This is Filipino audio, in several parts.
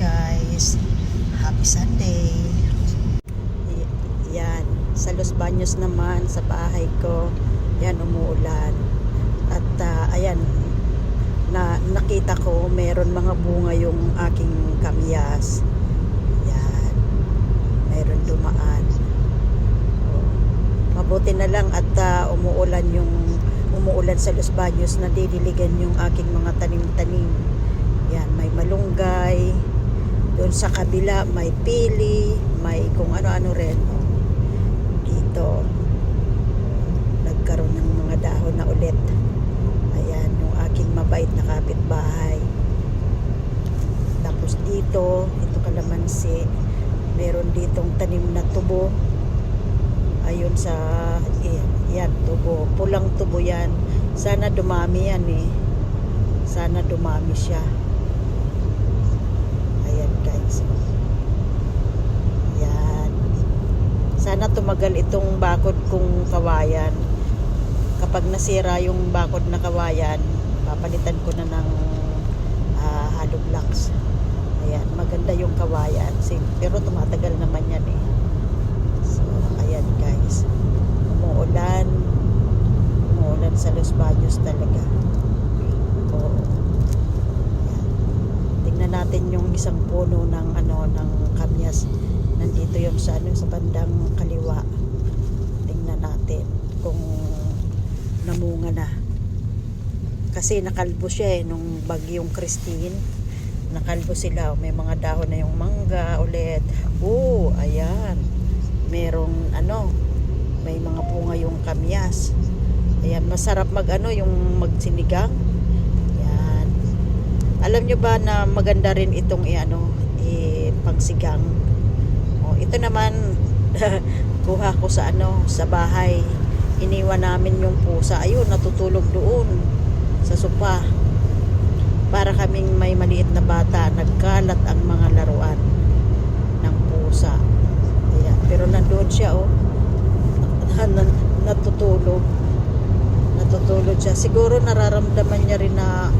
guys. Happy Sunday. Yan. Sa Los Baños naman, sa bahay ko, yan umuulan. At ah, ayan, na nakita ko meron mga bunga yung aking kamyas. Yan. Meron dumaan. Oh. Mabuti na lang at ah, umuulan yung umuulan sa Los Baños na didiligan yung aking mga tanim-tanim. Yan, may malunggay. Doon sa kabila may pili, may kung ano-ano rin. Dito nagkaroon ng mga dahon na ulit. Ayan, yung aking mabait na kapitbahay. Tapos dito, ito kalamansi, meron ditong tanim na tubo. Ayun sa, eh, yan, tubo. Pulang tubo yan. Sana dumami yan eh. Sana dumami siya. Guys. Yan. Sana tumagal itong bakod kong kawayan kapag nasira yung bakod na kawayan, papalitan ko na ng ah, hollow blocks. Ayan, maganda yung kawayan. Pero tumatagal naman yan eh. So, ayan guys. Umuulan. Umuulan sa Los Baños talaga. Oo. Ayan. Tingnan natin yung isang puno ng ano ng kamyas. Nandito yun sa ano sa bandang kaliwa. Tingnan natin kung namunga na. Kasi nakalbo siya eh, nung bagyong Christine. Nakalbo sila. May mga dahon na yung mangga ulit. Oo, ayan. Merong ano, may mga bunga yung kamyas. Ayan, masarap mag ano, yung magsinigang. Alam nyo ba na maganda rin itong i ano, i pagsigang. Oh, ito naman kuha ko sa ano, sa bahay iniwan namin yung pusa. Ayun, natutulog doon sa sopa. Para kaming may maliit na bata, nagkalat ang mga laruan ng pusa. Ayan. Pero nandoon siya, oh. Natutulog. Natutulog siya. Siguro nararamdaman niya rin na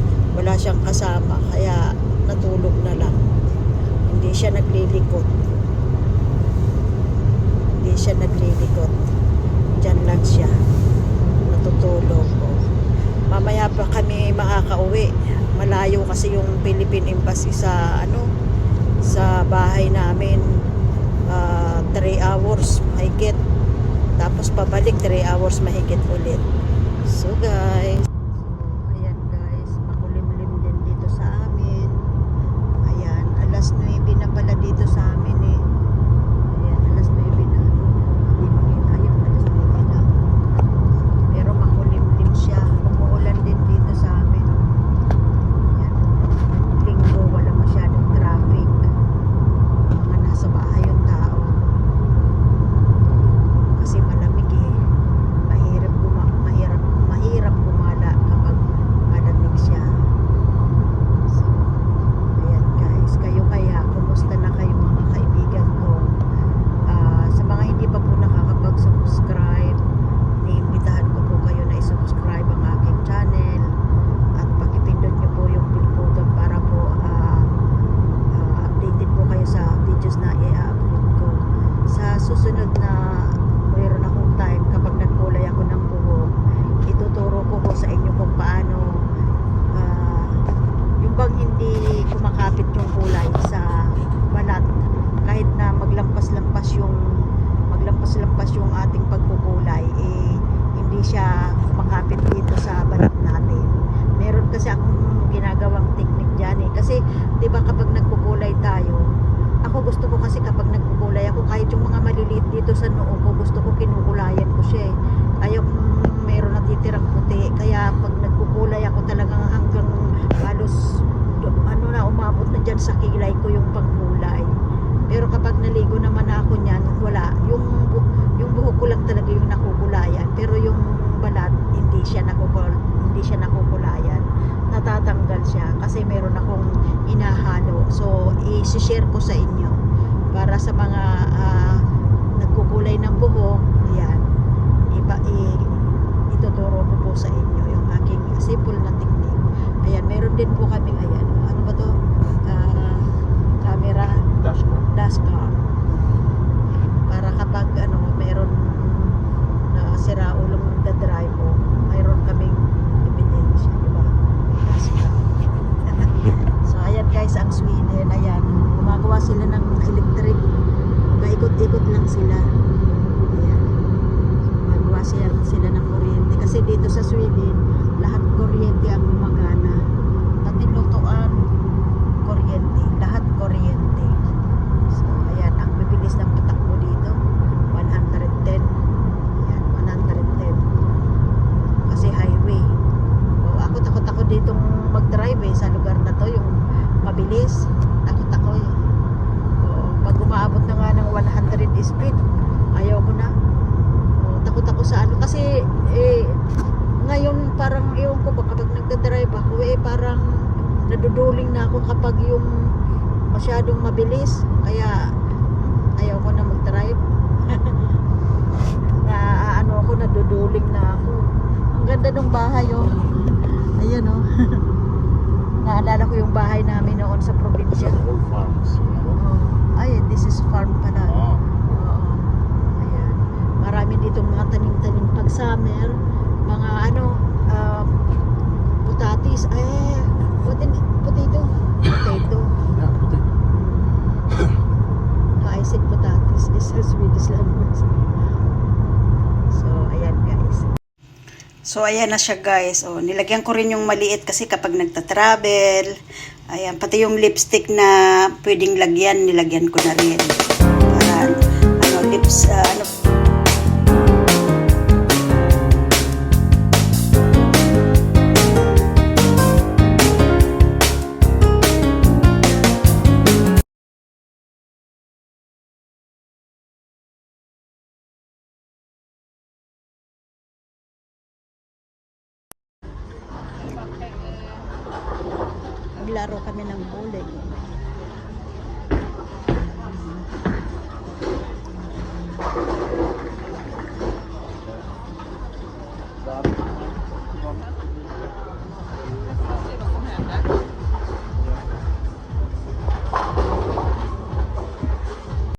wala siyang kasama. Kaya natulog na lang. Hindi siya naglilikot. Hindi siya naglilikot. Diyan lang siya. Natutulog. Oh. Mamaya pa kami makakauwi. Malayo kasi yung Philippine Embassy sa ano sa bahay namin. 3 hours mahigit. Tapos pabalik 3 hours mahigit ulit. So guys. So ayan guys. Makulimlim din dito sa amin. Ayan. Alas 9 na pala dito sa amin eh. Ayan. Alas 9 na. Hindi makita yun. Alas 9 na. Pero makulimlim siya. Umuulan din dito sa amin. Ayan. Linggo wala masyadong traffic. Mga nasa bahay yung tao. Kasi malamig eh. Mahirap guma mahirap mahirap gumala kapag malamig siya. So, ayan guys. Kayo kaya, kumusta na kayo mga kaibigan ko? Ah, sa mga hindi pa po nakakapag-subscribe, iniimbitahan ko po kayo na i-subscribe ang aking channel at pakipindot nyo po yung bell button para po ah, ah, updated po kayo sa videos na i-upload ko. Sa susunod na mayroon akong time kapag nagkulay ako ng buhok, ituturo ko po sa inyo kung paano ah, yung bang hindi kumakapit yung kulay sa balat kahit na maglampas-lampas yung maglampas-lampas yung ating pagkukulay eh hindi siya kumakapit dito sa balat natin meron kasi akong ginagawang technique dyan eh kasi di ba kapag nagkukulay tayo ako gusto ko kasi kapag nagkukulay ako kahit yung mga maliliit dito sa noo ko gusto ko kinukulayan ko siya eh. Ayaw meron natitirang puti. Kaya pag nagkukulay ako talagang hanggang halos ano na umabot na dyan sa kilay ko yung pangkulay. Pero kapag naligo naman ako niyan wala. Yung yung buhok ko lang talaga yung nakukulayan. Pero yung balat hindi siya nakukul hindi siya nakukulayan. Natatanggal siya kasi meron akong inahalo. So, i-share ko sa inyo para sa mga ah, nagkukulay ng buhok. Yan. Iba, i, ituturo ko po sa inyo yung aking simple na technique. Ayan, meron din po kaming, ayan, ano ba to? Ah, camera Dashcam. dashcam. Para kapag ano, meron na sira ulong nagda-drive o mayroon kaming ebidensya, di ba? Dashcam. so ayan guys, ang Sweden, ayan, gumagawa sila ng electric. Paikot-ikot lang sila. Ayan. Gumagawa sila, sila ng kuryente. Kasi dito sa Sweden, lahat kuryente ang gumagana. Pati lutuan, kuryente. Lahat kuryente. So, ayan, ang bibilis ng patakbo dito, 110. Ayan, 110. Kasi highway. O, ako takot ako ditong mag-drive eh, sa lugar na to, yung mabilis. Takot ako eh. O, pag umaabot na nga ng 100 speed, ayaw ko na. O, takot ako sa ano, kasi eh, ngayon parang, ewan ko ba, kapag nagda-drive ako, eh parang naduduling na ako kapag yung masyadong mabilis kaya ayaw ko na mag-drive. Na ano ako naduduling na ako. Ang ganda ng bahay oh. Ayan oh. Naalala ko yung bahay namin noon sa probinsya. Oh. ay this is farm pala. Ah. Oo. Ayan. Marami ditong mga tanim-tanim pag summer, mga ano, um, putatis, eh, what Said putatis is a Swedish language. So, ayan guys. So, ayan na siya guys. O, nilagyan ko rin yung maliit kasi kapag nagta-travel, ayan, pati yung lipstick na pwedeng lagyan, nilagyan ko na rin. Para, ano, lips, ah, ano, Naglaro kami ng.